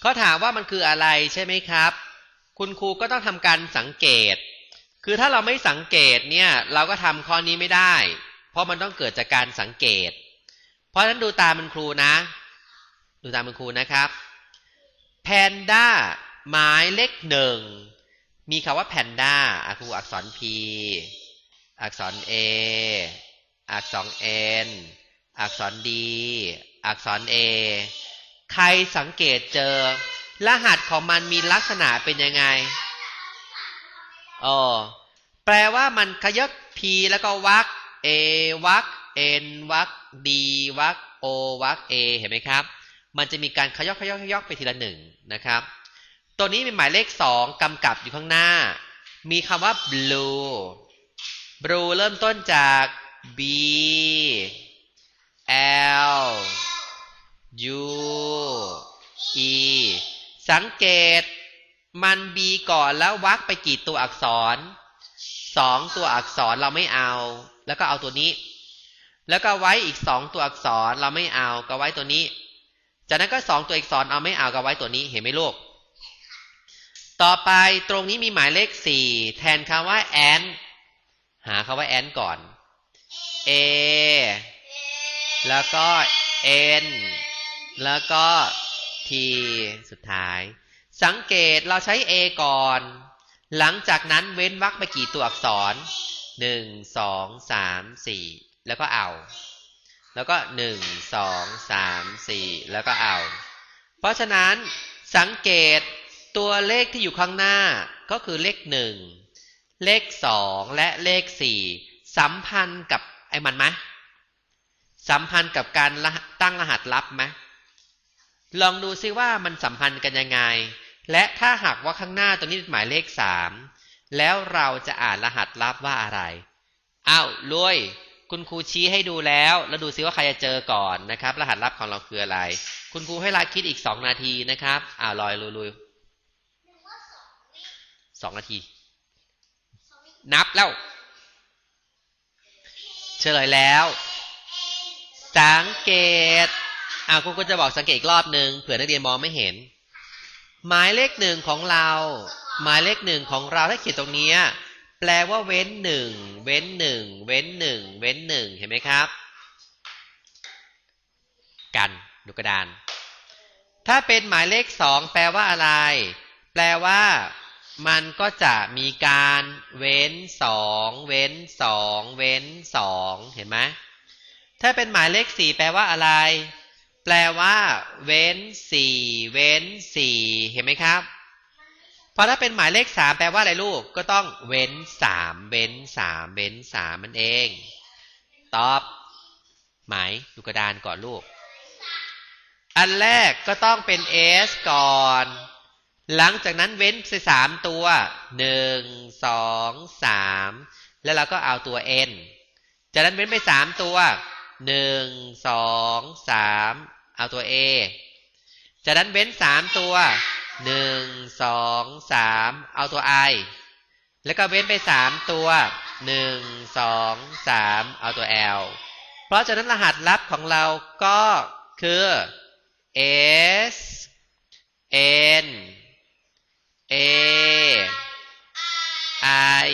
เขาถามว่ามันคืออะไรใช่ไหมครับ คุณครูก็ต้องทำการสังเกต คือถ้าเราไม่สังเกตเนี่ยเราก็ทำข้อนี้ไม่ได้ เพราะมันต้องเกิดจากการสังเกต เพราะฉะนั้นดูตามมันครูนะ ดูตามมันครูนะครับแพนด้าหมายเลขหนึ่งมีคำว่าแพนด้าอะครูอักษร P อักษร A อักษร N อักษร D อักษร A ใครสังเกตเจอ รหัสของมันมีลักษณะเป็นยังไงอ๋อแปลว่ามันขยก P แล้วก็วัก A วัก N วัก D วัก O วัก A เห็นไหมครับ มันจะมีการขยกขยกขยกไปทีละหนึ่งนะครับ ตัวนี้มีหมายเลขสองกำกับอยู่ข้างหน้า มีคำว่า blue blue เริ่มต้นจาก B L U สังเกตมัน B ก่อนแล้ววักไปกี่ตัวอักษรสองตัวอักษรเราไม่เอา แล้วก็เอาตัวนี้ แล้วก็ไว้อีกสองตัวอักษรเราไม่เอาก็ไว้ตัวนี้ จากนั้นก็สองตัวอักษรเอาไม่เอาก็ไว้ตัวนี้เห็นไหมลูก ต่อไปตรงนี้มีหมายเลขสี่แทนคำว่า and หาคำว่า and ก่อน A แล้วก็ N แล้วก็ T สุดท้าย สังเกตเราใช้ A ก่อน หลังจากนั้นเว้นวรรคไปกี่ตัวอักษรหนึ่งสองสามสี่แล้วก็เอา แล้วก็หนึ่งสองสามสี่แล้วก็เอา เพราะฉะนั้นสังเกตตัวเลขที่อยู่ข้างหน้าก็คือเลขหนึ่งเลขสองและเลขสี่สัมพันธ์กับไอ้มันไหมสัมพันธ์กับการตั้งรหัสลับไหม ลองดูซิว่ามันสัมพันธ์กันยังไง และถ้าหากว่าข้างหน้าตัวนี้เป็นหมายเลขสามแล้วเราจะอ่านรหัสลับว่าอะไรอ้าวรวย คุณครูชี้ให้ดูแล้ว แล้วดูซิว่าใครจะเจอก่อนนะครับ รหัสลับของเราคืออะไร คุณครูให้ลาคิดอีกสองนาทีนะครับอ้าวลอยลุยสองนาที นับแล้วเฉลยแล้ว สังเกต อาคุณก็จะบอกสังเกตอีกรอบหนึ่งเผื่อนักเรียนมองไม่เห็น หมายเลขหนึ่งของเรา หมายเลขหนึ่งของเราถ้าเขียนตรงนี้แปลว่าเว้นหนึ่งเว้นหนึ่งเว้นหนึ่งเว้นหนึ่งเห็นไหมครับ กันดูกระดาน ถ้าเป็นหมายเลขสองแปลว่าอะไร แปลว่ามันก็จะมีการเว้นสองเว้นสองเว้นสองเห็นไหมถ้าเป็นหมายเลขสี่แปลว่าอะไร แปลว่า เว้นสี่เว้นสี่เห็นไหมครับพอถ้าเป็นหมายเลขสามแปลว่าอะไรลูกก็ต้องเว้นสามเว้นสามเว้นสามมันเอง ตอบ หมายดูกระดานก่อนลูก อันแรกก็ต้องเป็น s ก่อน หลังจากนั้นเว้นไปสามตัวหนึ่งสองสามแล้วเราก็เอาตัว n จากนั้นเว้นไปสามตัวหนึ่งสองสาม เอาตัว A จากนั้นเว้นสามตัวหนึ่งสองสามเอาตัว I แล้วก็เว้นไปสามตัวหนึ่งสองสามเอาตัว L เพราะฉะนั้นรหัสลับของเราก็คือ S N A I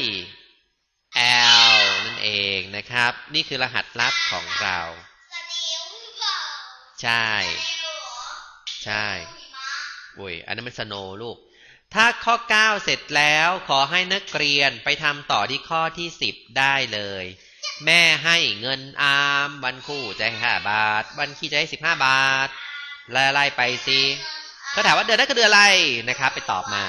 L นั่นเองนะครับ นี่คือรหัสลับของเรา ใช่ ใช่โอ้ยอันนั้นมันสโนลูก ถ้าข้อ 9 เสร็จแล้วขอให้นักเรียนไปทำต่อที่ข้อที่ 10 ได้เลย แม่ให้เงินอามวันคู่จะให้ห้าบาท วันขี้จะให้สิบห้าบาทไล่ไปสิเขาถามว่าเดือนนั้นก็เดือนอะไรนะครับ ไปตอบมา